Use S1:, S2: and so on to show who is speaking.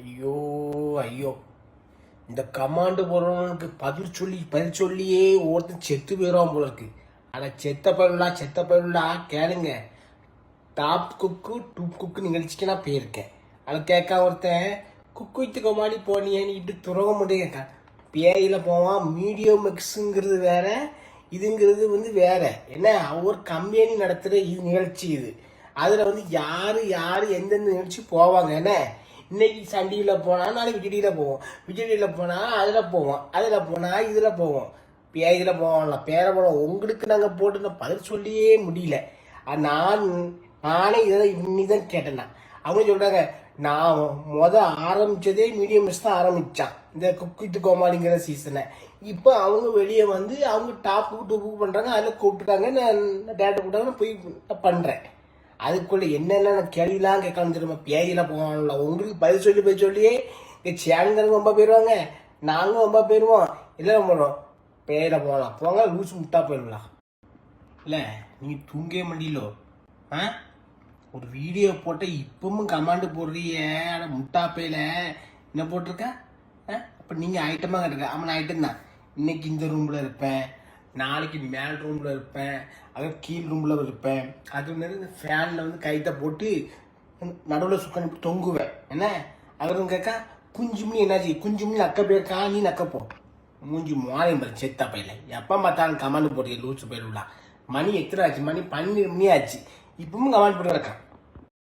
S1: ஐயோ ஐயோ. இந்த கமாண்டு போடுறவனுக்கு பதில் சொல்லி பதில் சொல்லியே ஒருத்தன் செத்து போயிடும் போல இருக்கு. ஆனால் செத்த பயிலா செத்த பயிலா கேளுங்க. டாப் குக்கு டூப் குக்கு நிகழ்ச்சிக்கு நான் போயிருக்கேன். அதை கேட்க ஒருத்தன் குக்கு வித்து கொமாடி போனியேன்னு இட்டு துறவ முடியும் கேட்கான் போவான் மீடியோ மிக்ஸுங்கிறது வேற இதுங்கிறது வந்து வேற. என்ன ஒரு கம்பெனி நடத்துகிற இது நிகழ்ச்சி இது. அதில் வந்து யார் யார் எந்தெந்த நிகழ்ச்சி போவாங்க என்ன? இன்னைக்கு சண்டியில் போனால் நாளைக்கு விஜடியில் போவோம். விஜடியில் போனால் அதில் போவோம். அதில் போனால் இதில் போவோம். இதில் போவோம்ல பேர போவோம் உங்களுக்கு நாங்கள் போட்டு நான் பதில் சொல்லியே முடியல. அது நான் நானே இதை இன்னி தான் அவங்க சொல்கிறாங்க நான் முத ஆரம்பிச்சதே மீடியம் மிஸ் தான் ஆரம்பித்தான் இந்த குக்கித்து கோமாளிங்கிற சீசனை இப்போ அவங்க வெளியே வந்து அவங்க டாப்புக்கு டூப்புக்கு பண்ணுறாங்க அதில் கூப்பிட்டுட்டாங்க நான் டேட்டை கூப்பிட்டாங்க நான் போய் பண்ணுறேன் அதுக்குள்ள என்னென்ன கேள்விலாம் கேட்கலாம் தெரியுமா? பேயில போவான்ல. உங்களுக்கு பதில் சொல்லி போய் சொல்லியே இங்கே சேனல்காரங்க ரொம்ப போயிடுவாங்க நாங்களும் ரொம்ப போயிடுவோம் இல்லை பண்ணுறோம் பேயில போகலாம் போங்க லூசு முட்டா போயிடலாம். இல்லை நீங்கள் தூங்கவே முடியலோ ஆ? ஒரு வீடியோ போட்ட இப்பவும் கமாண்டு போடுறீங்க. அட முட்டா பேயில. என்ன போட்டிருக்க? அப்போ நீங்கள் ஐட்டமாக கட்டுருக்க. அவன் ஐட்டம் தான். இன்னைக்கு இந்த ரூமில் இருப்பேன். நாளைக்கு மேல் ரூமில் இருப்பேன். அது கீழ் ரூமில் இருப்பேன். அது மாதிரி இந்த ஃபேனில் வந்து கைத்தை போட்டு நடுவில் சுக்கன் தொங்குவேன். என்ன? அவரும் கேட்கா குஞ்சுமணி என்னாச்சு? குஞ்சுமணி நக்க போயிருக்கா நீ நக்கப்போ மூஞ்சி மாலை மாதிரி செத்தா பையில எப்போ பார்த்தாலும் கமாண்ட் போடுறீங்க லூச்சு போயிடலாம் மணி எத்தனை ஆச்சு? மணி பன்னெண்டு மணி ஆச்சு. இப்பவும் கமாண்ட் போட்டு கிடக்கான்